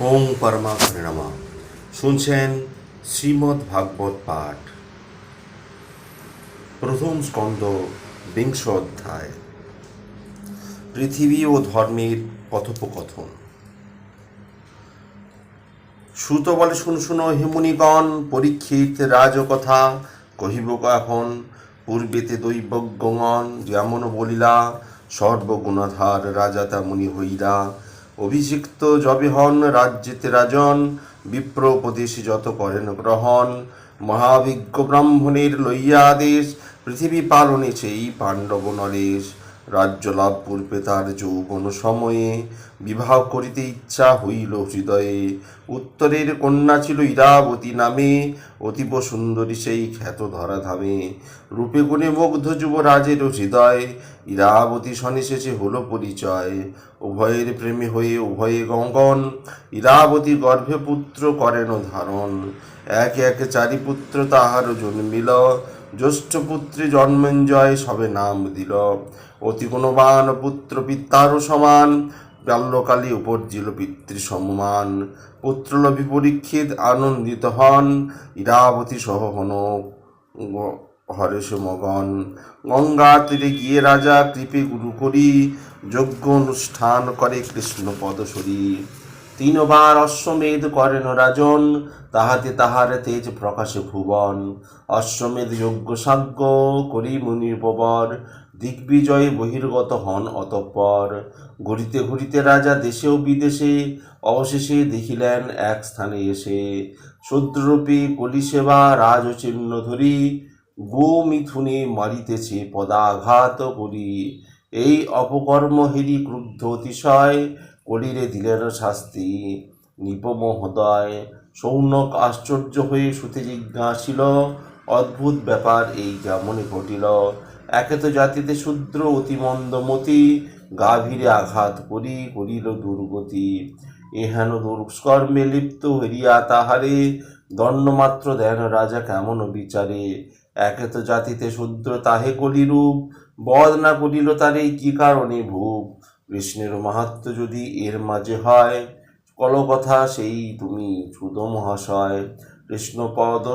ওং পরমা পরিণমা শুনছেন শ্রীমদ্ ভাগবত পাঠ। প্রথম স্কন্দ বিংশ অধ্যায়। পৃথিবী ও ধর্মের কথোপকথন। সুত বলে শুন শুন হিমুনিগণ পরীক্ষিত রাজকথা কহিব এখন পূর্বেতে দৈবজ্ঞগণ যেমন বলিলা, সর্বগুণাধার রাজা তেমনি হইলা অভিষিক্ত যবে হন, রাজ্যেতে রাজন বিপ্র উপদেশ যত করেন গ্রহণ। মহাবিজ্ঞ ব্রাহ্মণের লইয়া আদেশ, পৃথিবী পালনে সেই পাণ্ডব নরেশ। রাজ্য লাভ পূর্বে তার যৌবন সময়ে বিবাহ করিতে ইচ্ছা হইল হৃদয়ে। উত্তরের কন্যা ছিল ইরাবতী নামে, অতীব সুন্দরী সেই খ্যাত ধরাধামে। রূপে গুণে মুগ্ধ যুবরাজের হৃদয় ইরাবতী শনে শেষে হলো পরিচয়। উভয়ের প্রেমে হয়ে উভয়ে গঙ্গন, ইরাবতী গর্ভে পুত্র করেন ধারণ। একে একে চারি পুত্র তাহারও জন্মিল, জ্যৈষ্ঠ পুত্রে জন্মেঞ্জয় সবে নাম দিল। অতি গুণবান পুত্র পিতারও সমান, বাল্যকালে উপর্জিল পিতৃ সম্মান। পুত্রলভী পরীক্ষিত আনন্দিত হন, ইরাবতী সহ হন হরেশ মগন। গঙ্গা তীরে গিয়ে রাজা কৃপে গুরু করি, যজ্ঞ অনুষ্ঠান করে কৃষ্ণ পদসরী তিনবার অশ্বমেধ করেন রাজন, তাহাতে তাহার তেজ প্রকাশে ভুবন। অশ্বমেধ যজ্ঞ সাজ্ঞ করি মুনির দিগ্বিজয়ে বহির্গত হন অতঃপর। ঘুরিতে ঘুরিতে রাজা দেশে ও বিদেশে অবশেষে দেখিলেন এক স্থানে এসে। শূদ্ররূপী কলিসেবা রাজ চিহ্ন ধরি গো মিথুনে মারিতেছে পদাঘাত করি। এই অপকর্ম হেরি ক্রুদ্ধ অতিশয়, কলিরে দিলেন শাস্তি। নিপমহোদয় সৌনক আশ্চর্য হয়ে সুতে জিজ্ঞাসিল, অদ্ভুত ব্যাপার এই কেমনে ঘটিল। একে তো জাতিতে শূদ্র অতি মন্দমতি গাভীরে আঘাত করি, করিল দুর্গতি। এহেন দুষ্কর্মে লিপ্ত হইয়া তাহারে। দণ্ডমাত্র দেন রাজা কেমন বিচারে। একে তো জাতিতে শূদ্র তাহে কলিরূপ। বধ না করিল তারে কি কারণে ভূপ কৃষ্ণের মাহাত্ম যদি এর মাঝে হয়, কলকথা সেই তুমি সুদ মহাশয়। কৃষ্ণ পদ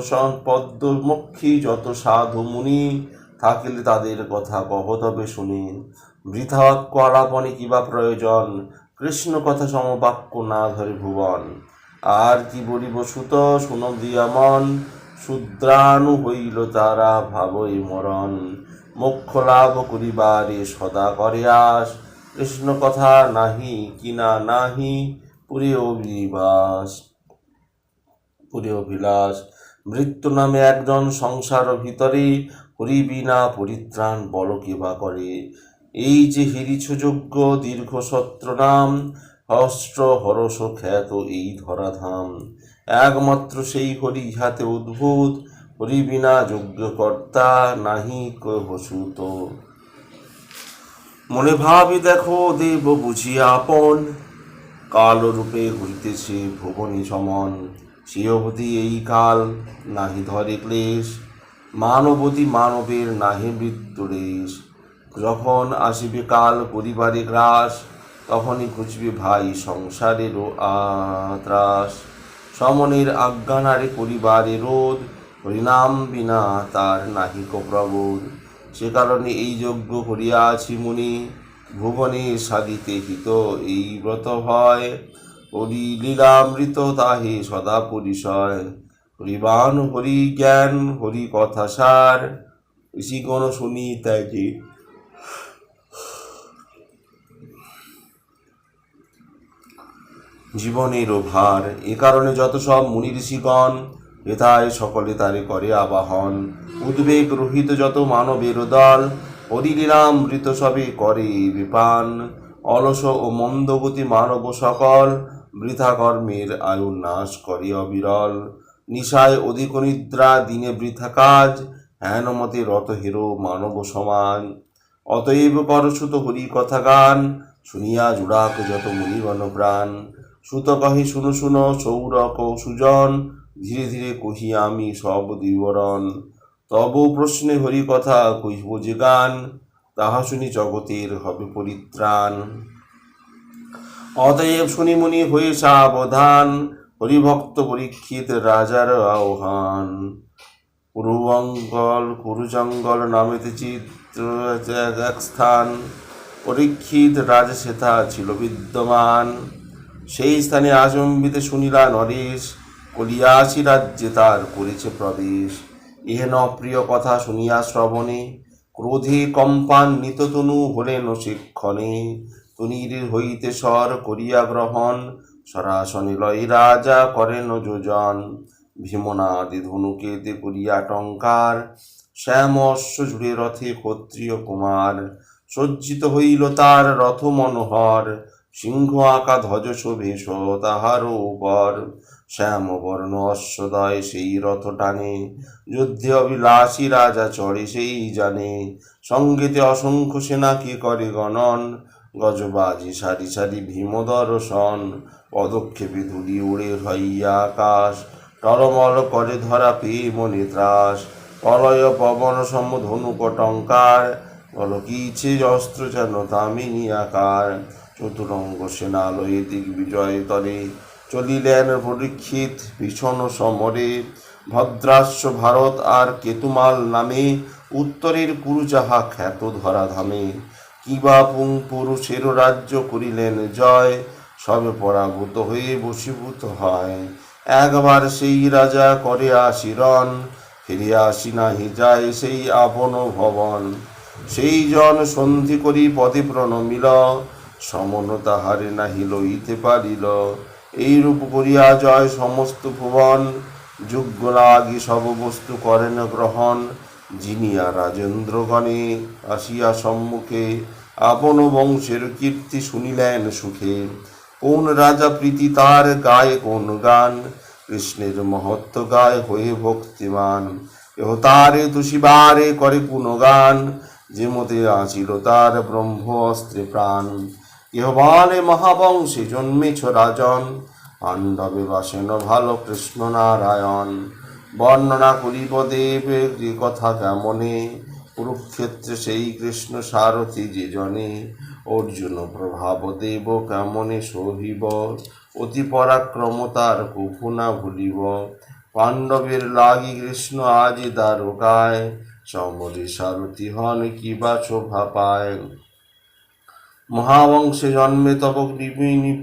পদ্মমক্ষী যত সাধু মুনি। থাকিলে তাদের কথা কহ তবে শুনি। বৃথা বাক্য আলাপনে কিবা প্রয়োজন, কৃষ্ণ কথা সমবাক্য না ধরে ভুবন। আর কি বলিব সুত শুন দিয়া মন, শুদ্রাণু হইল তারা ভাবই মরণ। মোক্ষ লাভ করিবারে সদা করে আস, কৃষ্ণ কথা নাহি, কিনা নাহি, পুরে অভিবাস। পুরে অভিলাষ। মৃত্যু নামে একজন সংসার ভিতরে হরিবিনা পরিত্রাণ, বল কিবা করে। এই যে হিরিছ যোগ্য দীর্ঘ সত্র নাম হস্ত্র হরস খ্যাত এই ধরাধাম। একমাত্র সেই হরি ইহাতে উদ্ভূত হরি বিনা যোগ্য কর্তা নাহি কহসুত। মনে ভাবি দেখো, দেব বুঝিয়া আপন। কাল রূপে হইতেছে ভুবনী সমন। সে অবধি এই কাল নাহি ধরে ক্লেশ। মানবতী মানবের নাহি মৃত্যুরেশ যখন আসিবে কাল পরিবারে গ্রাস, তখনই ঘুচবে ভাই সংসারেরও আত্রাস। সমনের আজ্ঞানারে পরিবারে রোধ, হরিনাম বিনা তার নাহিক প্রবোধ সে কারণে এই যজ্ঞ করিয়াছি মুনি, ভুবনে সাদিতে হিত এই ব্রত হয়। হরি লীলামৃত তাহে সদা পরিসয়। হরিবান হরি জ্ঞান হরি কথা সার ঋষিগণ শুনি ত্যাগে জীবনেরও ভার এ কারণে যত সব মুনি ঋষিগণ হেথায় সকলে তারে করে আবাহন। উদ্বেগ রহিত যত মানবের দল হরিলীলামৃত সবে করে বিপান। অলস ও মন্দগতি মানব সকল বৃথা কর্মের আয়ু নাশ করে অবিরল নিশায় অধিক নিদ্রা, দিনে বৃথা কাজ, হেন মতে রত হেরো মানব সমান। অতএব করসুত হরি কথা গান, শুনিয়া জুড়াক যত মুনিগণ প্রাণ সুত কহে, শুনো শুনো, সৌরক সুজন, ধীরে ধীরে কহি আমি সব বিবরণ। তব প্রশ্নে হরি কথা কহিব যে গান, তাহা শুনি জগতের হবে পরিত্রাণ। অতএব শুনি মুনি হয়ে সাবধান হরিভক্ত পরীক্ষিত রাজার আহ্বান। কুরুবঙ্গল কুরুজঙ্গল নামেতে চিত্র এক স্থান। পরীক্ষিত রাজা সেথা ছিল বিদ্যমান। সেই স্থানে আচম্বিতে শুনিলা নরেশ, কলিয়াসী রাজ্যে তার করেছে প্রবেশ। এহেন অপ্রিয় কথা শুনিয়া শ্রবণে, ক্রোধে কম্পান নিততনু হলেন শিক্ষণে তুনির হইতে স্বর করিয়া গ্রহণ সরাসনে লয় রাজা করেন যোজন। ভীমনাদি ধনুকেতে করিয়া টঙ্কার। শ্যাম অশ্ব জুড়ে রথে ক্ষত্রিয় কুমার। সজ্জিত হইল তার রথ মনোহর সিংহ আঁকা ধ্বজ শোভে তাহার উপর। শ্যাম বর্ণ অশ্বদয় সেই রথ টানে। যুদ্ধে অভিলাষী রাজা চড়ে সেই জানে সঙ্গীতে অসংখ্য সেনা কি করে গণন? গজবাজি সারি সারি ভীম দর্শন পদক্ষেপে ধুলি উড়ে হইয়া আকাশ। টলমল করে ধরা মনে ত্রাস প্রলয় পবন সম ধনু কটঙ্কার। বলকিছে অস্ত্র যেন দামিনী আকার। চতুরঙ্গ সেনালয়ে দিগ্বিজয় তরে। চলিলেন পরীক্ষিত ভীষণ সমরে। ভদ্রাস্য ভারত আর কেতুমাল নামে। উত্তরের কুরু যাহা খ্যাত ধরা ধামে কিবা পুং পুরুষের রাজ্য করিলেন জয়। সবে পরাভূত হয়ে বশীভূত হয়। একবার সেই রাজা করে আসিরন, ফিরিয়া আসি নাহি, যায় সেই আপন ভবন। সেই জন সন্ধি করি পদে প্রণমিল, সমন তাহারে নাহি লইতে পারিল। এইরূপ করিয়া জয় সমস্ত ভুবন যোগ্য লাগি সব বস্তু করেন গ্রহণ। জিনিয়া রাজেন্দ্রগণে আসিয়া সম্মুখে, আপন বংশের কীর্তি শুনিলেন সুখে। কোন রাজা প্রীতি তার গায়ে কোন গান? কৃষ্ণের মহত্ব গায় হয়ে ভক্তিমান। এহ তারে তুষিবারে করে গুণগান। যে মতে আছিল তার ব্রহ্ম অস্ত্রে প্রাণ। ইহ বলে মহাবংশে জন্মেছ রাজন। পাণ্ডবে বাসেন ভালো কৃষ্ণ নারায়ণ। বর্ণনা করিব দেবের যে কথা কেমনে? কুরুক্ষেত্রে সেই কৃষ্ণ সারথি যে জনে? অর্জুন প্রভাব দেব, কেমনে সহিব? অতি পরাক্রম তার কভু ভুলিব। পাণ্ডবের লাগি কৃষ্ণ আজি দ্বারকায়। সমরে সারথি হন কিবা শোভা পায়? মহাবংশে জন্মে তব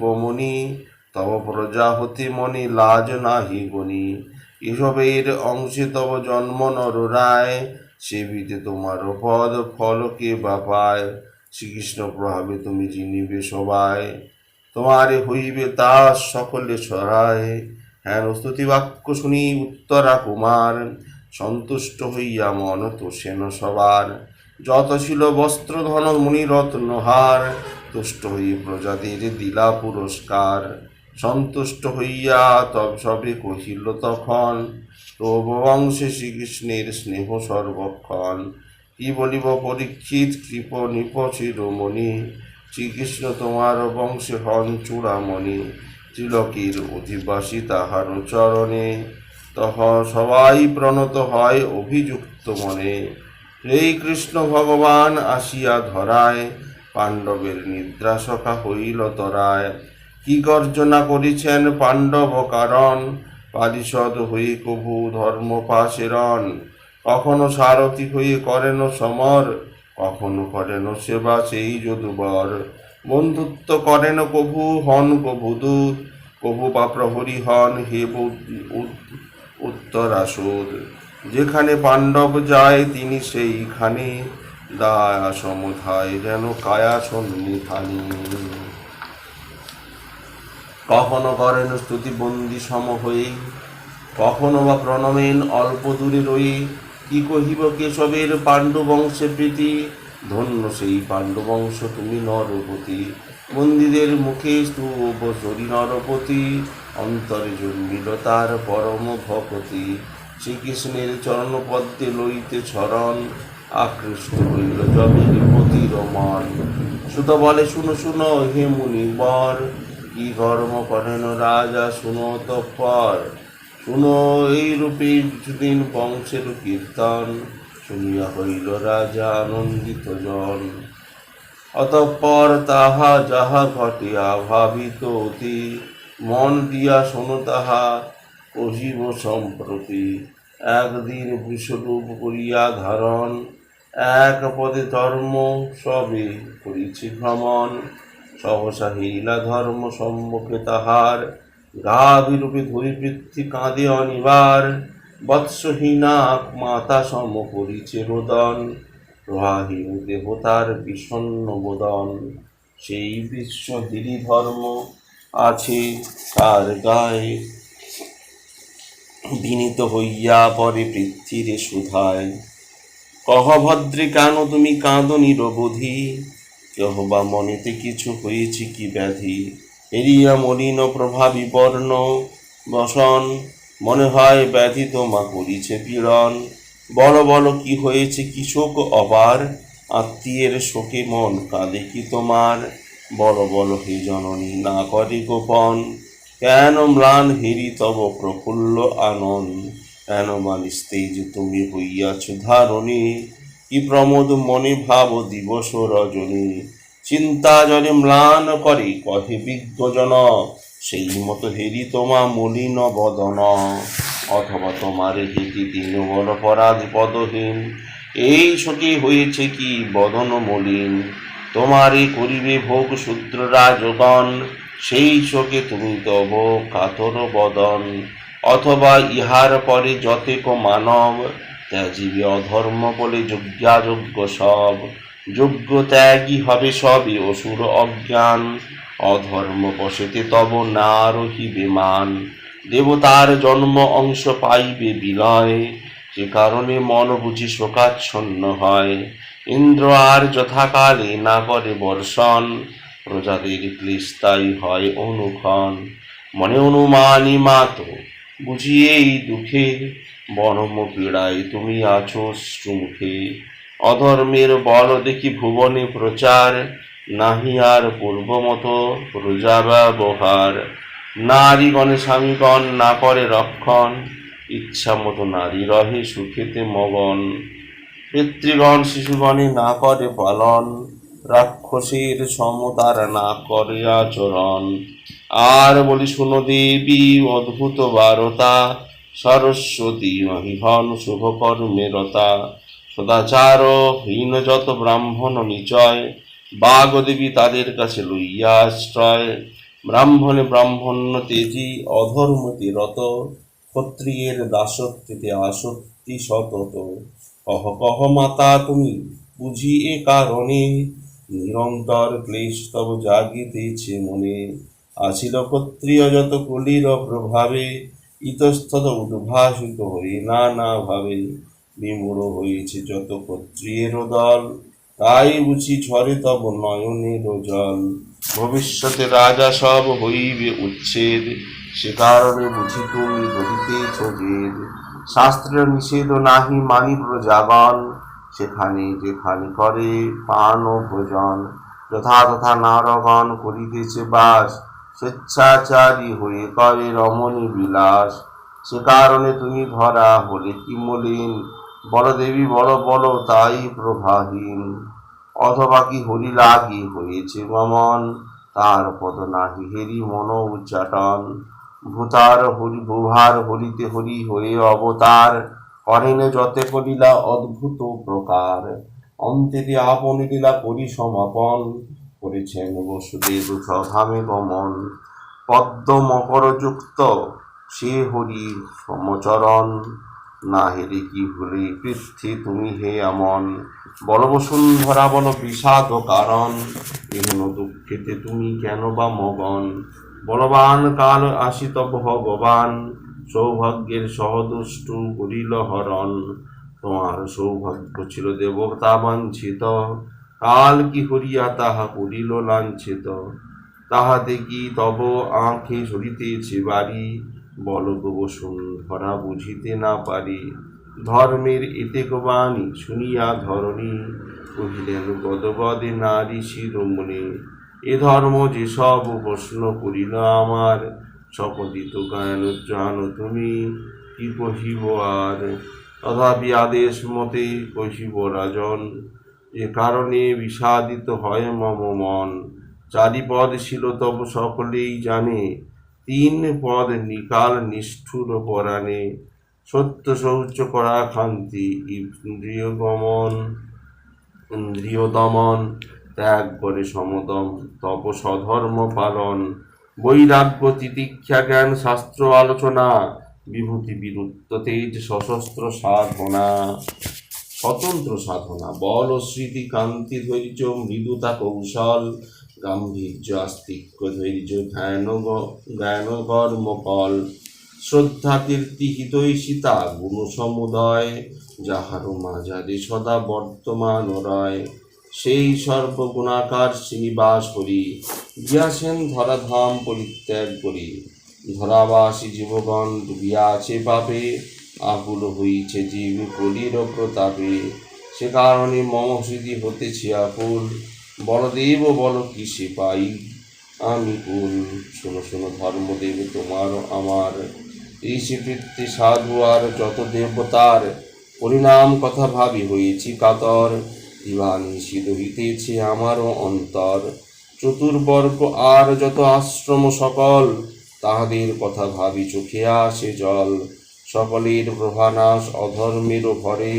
পমনি তব প্রজা হতে মনে লাজ নাহি গনি এসবের অংশে তব জন্ম নর রায় সেবিতে তোমার পদ ফল কে বা পায়। শ্রীকৃষ্ণ প্রভাবে তুমি চিনিবে সবাই। তোমারে হইবে দাস সকলে সরায় হ্যাঁ স্তুতি বাক্য শুনি, উত্তরা কুমার। সন্তুষ্ট হইয়া মন তো সেন সবার। যত ছিল বস্ত্র, ধন মুনিরত্ন হার তুষ্ট হই প্রজাদের দিলা পুরস্কার। সন্তুষ্ট হইয়া তব সবে কহিল তখন, তব বংশে শ্রীকৃষ্ণের স্নেহ সর্বক্ষণ। কি বলিব পরীক্ষিত কৃপ নিপ শিরোমণি? শ্রীকৃষ্ণ তোমার বংশে হন চূড়ামণি। তিলকের অধিবাসী তাহার চরণে। তহ সবাই প্রণত হয় অভিযুক্ত মনে। এই কৃষ্ণ ভগবান আসিয়া ধরায়। পাণ্ডবের নিদ্রা সখা হইল তরায়। কি গর্জনা করিছেন পাণ্ডব কারণ? পারিষদ হই কভু ধর্ম পাশেরণ কখনো সারথি হয়ে করেন সমর, কখনো করেন সেবা সেই যদুবর। বন্ধুত্ব করেন কভু হন কভু দূত, কভু বা প্রহরী হন হে উত্তরাসুর। যেখানে পাণ্ডব যায় তিনি সেইখানে দায়া সমুধায় যেন কায়া সন্নিধানী। কখনো করেন স্তুতি বন্দি সম হয়ে, কখনো বা প্রণমেন অল্প দূরে রয়ে কি কহিব কেশবের পাণ্ডু বংশে প্রীতি? ধন্য সেই পাণ্ডু বংশ তুমি নরপতি। বন্দীদের মুখে স্তূপ, সরি নরপতি। অন্তরে জন্মিল তার পরম ভকতি। শ্রীকৃষ্ণের চরণপদ্মে লইতে ছরণ আকৃষ্ট হইল জবের পতির মন সুত বলে, শুনো শুনো, হে মুনিবর কি কর্ম করেন রাজা, শুনো তৎপর। শুনো এই রূপে কিছুদিন বংশের কীর্তন শুনিয়া হইল রাজা আনন্দিত জন। অতঃপর তাহা যাহা ঘটিয়া ভাবিত অতি, মন দিয়া শোনো তাহা কহিব সম্প্রতি। একদিন বিশ্বরূপ করিয়া ধারণ, এক পদে ধর্ম সবে করিছি ভ্রমণ। সহসা হইলা ধর্ম সম্মুখে তাহার গা ধরি পৃথ্বী কাঁদে অনিবার, বৎসহীনা মাতা সম করিছে রোদন প্রবাহীন দেবতার বিষণ্ণ বোদন। সেই বিশ্ব দিলি ধর্ম আছে তার গায়ে। বিনীত হইয়া পরে পৃথ্বীরে সুধায়। কহ ভদ্রে, কেন তুমি কাঁদো নিরবধি? কেহ বা মনেতে কিছু হয়েছে কি ব্যাধি? এরিয়া মলিন প্রভা বিবর্ণ বসন, মনে হয় ব্যথিত মা করিছে পীড়ন। বলো বলো, কি হয়েছে? কি শোক অবার আত্মীয়ের শোকে মন কাঁদে কি তোমার? বলো বলো, হে জননী, না করে গোপন। কেন ম্লান হেরি তব প্রফুল্ল আনন্দ কেন মানিস্তেই যে তুমি হইয়াছ ধারণী? কি প্রমোদ মনে ভাব দিবস রজনী? চিন্তা জনে ম্লান করে, কহে বিজ্ঞজন সেই মতো হেরি তোমা মলিন বদন। অথবা তোমার হেতি দিন বড় পরাধ পদহীন। এই শোকে হয়েছে কি বদন মলিন? তোমারে করিবে ভোগ শূদ্র রাজগণ, সেই শোকে তুমি তব কাতর বদন। অথবা ইহার পরে যতেক মানব, ত্যাজিবে অধর্ম বলে যজ্ঞাযোগ্য সব। যোগ্য ত্যাগী হবে সবে অসুর অজ্ঞান, অধর্ম বসেতে তব না রহিবে মান। দেবতার জন্ম অংশ পাইবে বিলয় যে কারণে মন বুঝি শোকাচ্ছন্ন হয়। ইন্দ্র আর যথাকালে না করে বর্ষণ, প্রজাদের ক্লিস্তাই হয় অনুক্ষণ। মনে অনুমানি মাতো বুঝিয়েই দুঃখে বনম পীড়ায় তুমি আছো শ্রুমুখে অধর্মের বল দেখি ভুবনে প্রচার, নাহি আর পূর্বমত প্রজা ব্যবহার নারীগণে স্বামীগণ, না করে রক্ষণ, ইচ্ছা মতো নারী রহে সুখেতে মগন। পিতৃগণ, শিশুগণে না করে পালন, রাক্ষসের সমতার না করে আচরণ। আর বলি শুনো দেবী, অদ্ভুত বারতা, সরস্বতী মহিহন শুভকর্মেরতা। সদাচার হীন যত ব্রাহ্মণ নিচয় বাগদেবী তাদের কাছে লইয়া আশ্রয়। ব্রাহ্মণে ব্রাহ্মণ্য তেজি, অধর্মতি রত, ক্ষত্রিয়ের দাসত্বেতে আসক্তি সতত। কহ কহ মাতা, তুমি বুঝি এ কারণে নিরন্তর ক্লেশ তব জাগিতেছে মনে। আসিল ক্ষত্রিয় যত কলির প্রভাবে, ইতস্তত উদ্ভাসিত হয়ে নানা ভাবে বিমূঢ় হয়েছে যত ক্ষত্রিয়ের দল, তাই বুঝি ঝরে তব নয়নের জল। ভবিষ্যতে রাজা সব হইবে উচ্ছেদ, সে কারণে বুঝি তুমি বলিতেছ বেদ শাস্ত্রের নিষেধ নাহি মানি প্রজাগণ সেখানে যেখানে করে পান ও ভোজন। যথা তথা নারগণ করিতেছে বাস, স্বেচ্ছাচারী হয়ে করে রমণী বিলাস। সে কারণে তুমি ধরা হলে কি মলিন? বড় দেবী বড় বড় তাই প্রভাহীন। অথবা কি হরি লাগি হয়েছে গমন? তার পদ নাহি, হেরি মন উচ্চাটন। ভূতার হরি, ভূভার হরিতে হরি হয়ে অবতার। করেন যতে করিলা অদ্ভুত প্রকার। অন্তেতে আপনি লীলা করি সমাপন। করেছেন বসুদেব স্বধামে গমন। পদ্ম মকর যুক্ত সে হরি সমচরণ। না হেরে কি ভুলে পৃথ্বী তুমি হে আমন। বল বসুন্ধরা বল বিষাদ কারণ এহেন দুঃখেতে তুমি কেন বা মগন? বলবান কাল আসিত ভগবান, সৌভাগ্যের সহদুষ্টু করিল হরণ। তোমার সৌভাগ্য ছিল দেবতা বাঞ্ছিত, কাল কি হরিয়া তাহা করিল লাঞ্ছিত। তাহাতে কি তব আঁখে ঝরিতেছে বাড়ি? বল গো বসুন্ধরা বুঝিতে না পারি। ধর্মের এতে বাণী শুনিয়া ধরণী। কহিলেন, গদগদে নারী শিরোমণি, এ ধর্ম যে সব প্রশ্ন করিল আমার সকলিত গায়ন জানো তুমি কি কহিব আর? তথাপি আদেশ মতে কহিব রাজন এ কারণে বিষাদিত হয় মম মন। চারিপদ ছিল তব সকলেই জানে তিন পদ নিকাল নিষ্ঠুর পরাণে, সত্য শৌচ করা খান্তি ইন্দ্রিয় গমন ইন্দ্রিয় দমন ত্যাগ করে সমদম, তপ স্বধর্ম পালন, বৈরাগ্য, তিতিক্ষা, জ্ঞান, শাস্ত্র, আলোচনা, বিভূতি, বিরুদ্ধ তেজ, সশস্ত্র সাধনা, স্বতন্ত্র সাধনা, বল, স্মৃতি কান্তি ধৈর্য, মৃদুতা, কৌশল গাম্ভীর্য আস্তিক্য ধৈর্য ধ্যান গ- জ্ঞান কর্ম ফল শ্রদ্ধা কীর্তি হিতৈষিতা গুণ সমুদয় যাহার মাঝারে সদা বর্তমান রয়। সেই সর্বগুণাকার শ্রীনিবাস হরি, গিয়াছেন ধরাধাম পরিত্যাগ করি। ধরাবাসী জীবগণ ডুবিয়া আছে পাপে, আকুল হইছে জীব কলির প্রতাপে। সে কারণে মম হৃদি হতেছি আকুল। বলদেব বল কি সে পাই? আমি কুল, শোনো শোনো, ধর্মদেব তোমার আমার। স্বীকৃতি সাধু আর যত দেবতার পরিণাম কথা ভাবি হয়েছি কাতর। দিবানিশি দহিতেছে আমারও অন্তর। চতুর্বর্গ আর যত আশ্রম সকল, তাহাদের কথা ভাবি চোখে আসে জল। সকলের প্রভানাশ অধর্মের ভরে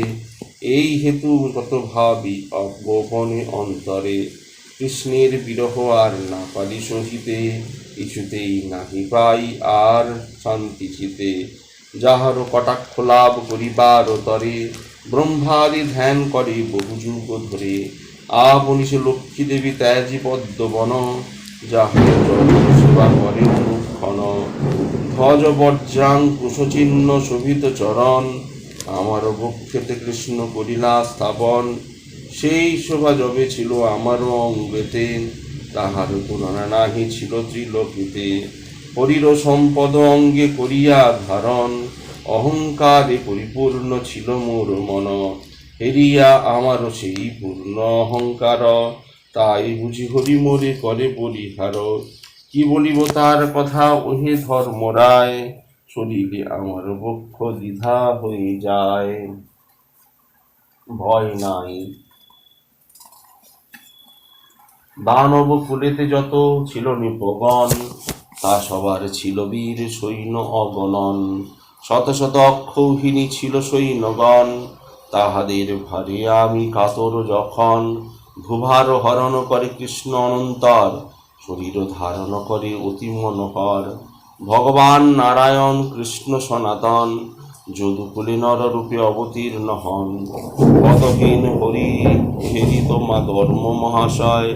এই হেতু কত ভাবি অগোপনে অন্তরে। কৃষ্ণের বিরহ আর না পারি সহিতে, কিছুতেই নাহি পাই আর শান্তি চিতে। যাহার কটাক্ষ লাভ করিবার তরে, ব্রহ্মাদি ধ্যান করে বহু যুগ ধরে। আপনিশ লক্ষ্মী দেবী ত্যাজি পদ্ম বন যাহার সেবা করে অনুক্ষণ ধ্বজ বজ্রাং কুশচিহ্ন শোভিত চরণ, আমার বক্ষেতে কৃষ্ণ করিলা স্থাপন। সেই শোভা যবে ছিল আমারও অঙ্গেতে, তাহার তুলনা নাহি ছিল ত্রিলোকিতে। হরির সম্পদ অঙ্গে করিয়া ধারণ, অহংকারে পরিপূর্ণ ছিল মোর মন। হেরিয়া আমারও সেই পূর্ণ অহংকার, তাই বুঝি হরি মোরে করে পরিহার। কি বলিব তার কথা? ওহে ধর্মরায় শরীরে আমার বক্ষ দ্বিধা হয়ে যায়। ভয় নাই। দানব কুলেতে যত ছিল নিপগণ, তা সবার ছিল বীর সৈন্য অগণন। শত শত অক্ষৌহিনী ছিল সৈন্যগণ, তাহাদের ভারে আমি কাতর যখন। ভুভার হরণ করে কৃষ্ণ অনন্তর শরীর ধারণ করে অতি মনোহর। ভগবান নারায়ণ কৃষ্ণ সনাতন, যদুকুলে নররূপে অবতীর্ণ হন। পদহীন হরি হেরি তোমা ধর্ম মহাশয়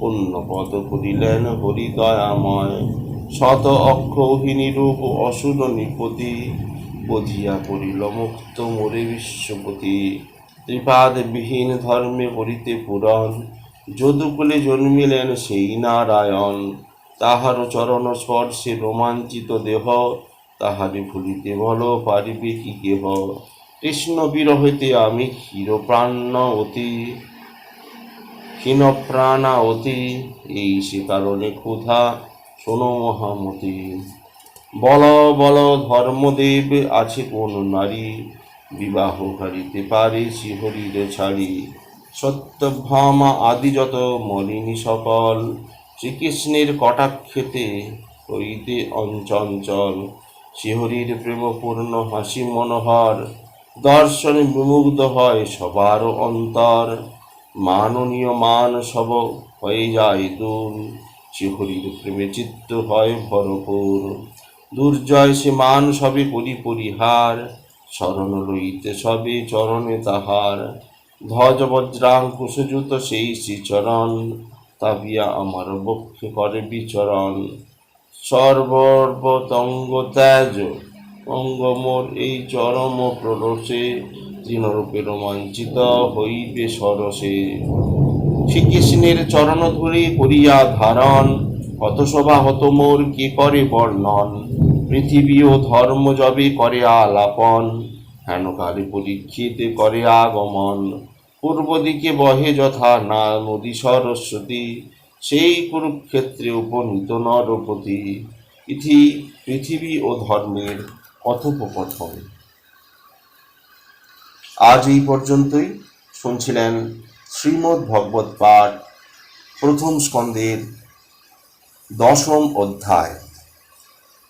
পুণ্য পদ করিলেন হরি দয়াময়। শত অক্ষৌহিনী রূপ অসুর নিপতি, বধিয়া করিল মুক্ত মোরে বিশ্বপতি। ত্রিপাদ বিহীন ধর্মে করিতে পুরন যদুকুলে জন্মিলেন সেই নারায়ণ। তাহার চরণ স্পর্শে রোমাঞ্চিত দেহ তাহারে ভুলিতে বল, পারিবে কি কেহ? কৃষ্ণ বিরহিতে আমি ক্ষীরপ্রাণ অতি ক্ষীণ প্রাণা অতি, এই সে কারণে ক্ষুধা, শোনো মহামতি। বল বল, ধর্মদেব, আছে কোন নারী? বিবাহ করিতে পারে শিহরির ছাড়ি। সত্যভামা আদি যত মলিনী সকল, শ্রীকৃষ্ণের কটাক্ষেতে হইতে অঞ্চঞ্চল। শিহরির প্রেমপূর্ণ হাসি মনোহর, দর্শনে বিমুগ্ধ হয় সবার অন্তর। মাননীয় মান সব হয়ে যায় দূর, শিহরির প্রেমে চিত্ত হয় ভরপুর। দুর্জয় সে মান সবে করি পরিহার শরণ লইতে সবে চরণে তাহার। ধ্বজ বজ্রাং বজ্রাঙ্কুশযুত সেই শ্রীচরণ, তাবিয়া আমার বক্ষে করে বিচরণ। সর্বতঙ্গ ত্যাজ অঙ্গ মোর এই চরম প্ররসে তৃণরূপে রোমাঞ্চিত হইবে সরসে। শ্রীকৃষ্ণের চরণ ধরে করিয়া ধারণ কত শোভা হত মোর কে করে বর্ণন? পৃথিবী ও ধর্ম যবে করে আলাপন হেন হেনকালে পরীক্ষিতে করে আগমন। পূর্ব দিকে বহে যথা না নদী সরস্বতী সেই কুরুক্ষেত্রে উপনীত নরপতি। ইথি পৃথিবী ও ধর্মের কথোপকথন। আজ এই পর্যন্তই। শুনছিলেন শ্রীমদ্ ভগবত পাঠ, প্রথম স্কন্দের দশম অধ্যায়।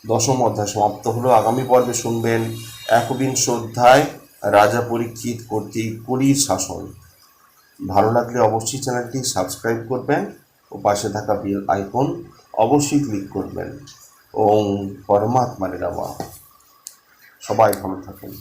দশম অধ্যায় সমাপ্ত হলো। আগামী পর্বে শুনবেন একবিংশ অধ্যায়, রাজা পরীক্ষিত কর্তৃক কলির শাসন। ভালো লাগলে অবশ্যই চ্যানেলটি সাবস্ক্রাইব করবেন ও পাশে থাকা বেল আইকন অবশ্যই ক্লিক করবেন। ওম পরমাত্মারে নমঃ। সবাই ভালো থাকেন।